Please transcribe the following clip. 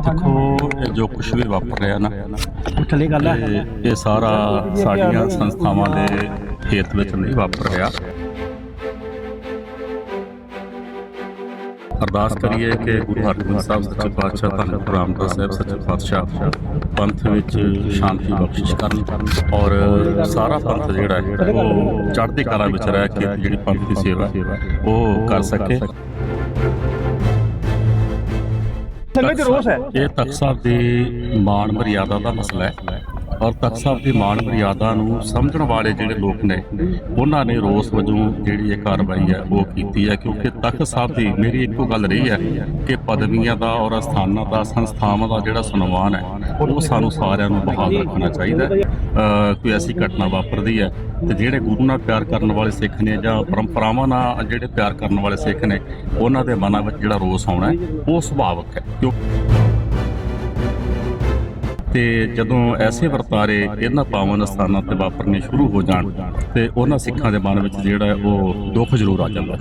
ਦੇਖੋ ਇਹ ਜੋ ਕੁਝ ਵੀ ਵਾਪਰ ਰਿਹਾ ਨਾ ਥੱਲੇ ਗੱਲ ਹੈ ਇਹ ਸਾਰਾ ਸਾਡੀਆਂ ਸੰਸਥਾਵਾਂ ਦੇ ਖੇਤ ਵਿੱਚ ਨਹੀਂ ਵਾਪਰ ਰਿਹਾ। ਅਰਦਾਸ ਕਰੀਏ ਕਿ ਗੁਰੂ ਹਰਗੋਬਿੰਦ ਸਾਹਿਬ ਸੱਚੇ ਪਾਤਸ਼ਾਹ ਧੰਨ ਗੁਰੂ ਰਾਮਦਾਸ ਸਾਹਿਬ ਸੱਚੇ ਪਾਤਸ਼ਾਹ ਪੰਥ ਵਿੱਚ ਸ਼ਾਂਤੀ ਬਖਸ਼ਿਸ਼ ਕਰਨ ਔਰ ਸਾਰਾ ਪੰਥ ਜਿਹੜਾ ਹੈ ਉਹ ਚੜ੍ਹਦੀ ਕਲਾ ਵਿੱਚ ਰਹਿ ਕੇ ਜਿਹੜੀ ਪੰਥ ਦੀ ਸੇਵਾ ਉਹ ਕਰ ਸਕੇ। ਸੰਗਤ ਚ ਰੋਸ ਹੈ। ਇਹ ਤਖਤ ਸਾਹਿਬ ਦੀ ਮਾਣ ਮਰਿਆਦਾ ਦਾ ਮਸਲਾ ਹੈ। ਔਰ ਤਖਤ ਸਾਹਿਬ ਦੀ ਮਾਣ ਮਰਿਆਦਾ ਨੂੰ ਸਮਝਣ ਵਾਲੇ ਜਿਹੜੇ ਲੋਕ ਨੇ, ਉਹਨਾਂ ਨੇ ਰੋਸ ਵਜੋਂ ਜਿਹੜੀ ਇਹ ਕਾਰਵਾਈ ਹੈ, ਉਹ ਕੀਤੀ ਹੈ, ਕਿਉਂਕਿ ਤਖਤ ਸਾਹਿਬ ਦੀ ਮੇਰੀ ਇੱਕੋ ਗੱਲ ਰਹੀ ਹੈ ਕਿ ਪਦਵੀਆਂ ਦਾ ਔਰ ਅਸਥਾਨਾਂ ਦਾ, ਸੰਸਥਾਵਾਂ ਦਾ ਜਿਹੜਾ ਸਨਮਾਨ ਹੈ, ਉਹ ਸਾਨੂੰ ਸਾਰਿਆਂ ਨੂੰ ਬਹਾਲ ਰੱਖਣਾ ਚਾਹੀਦਾ ਕੋਈ ਐਸੀ ਘਟਨਾ ਵਾਪਰਦੀ ਹੈ ਤੇ ਜਿਹੜੇ ਗੁਰੂ ਨਾਲ ਪਿਆਰ ਕਰਨ ਵਾਲੇ ਸਿੱਖ ਨੇ ਜਾਂ ਪਰੰਪਰਾਵਾਂ ਨਾਲ ਜਿਹੜੇ ਪਿਆਰ ਕਰਨ ਵਾਲੇ ਸਿੱਖ ਨੇ, ਉਹਨਾਂ ਦੇ ਮਨਾਂ ਵਿੱਚ ਜਿਹੜਾ ਰੋਸ ਆਉਣਾ ਉਹ ਸੁਭਾਵਕ ਹੈ, ਕਿਉਂ ਤੇ ਜਦੋਂ ਐਸੇ ਵਰਤਾਰੇ ਇਹਨਾਂ ਪਾਵਨ ਸਥਾਨਾਂ ਤੇ ਵਾਪਰਨੇ ਸ਼ੁਰੂ ਹੋ ਜਾਣ ਤੇ ਉਹਨਾਂ ਸਿੱਖਾਂ ਦੇ ਮਨ ਵਿੱਚ ਜਿਹੜਾ ਉਹ ਦੁੱਖ ਜ਼ਰੂਰ ਆ ਜਾਂਦਾ।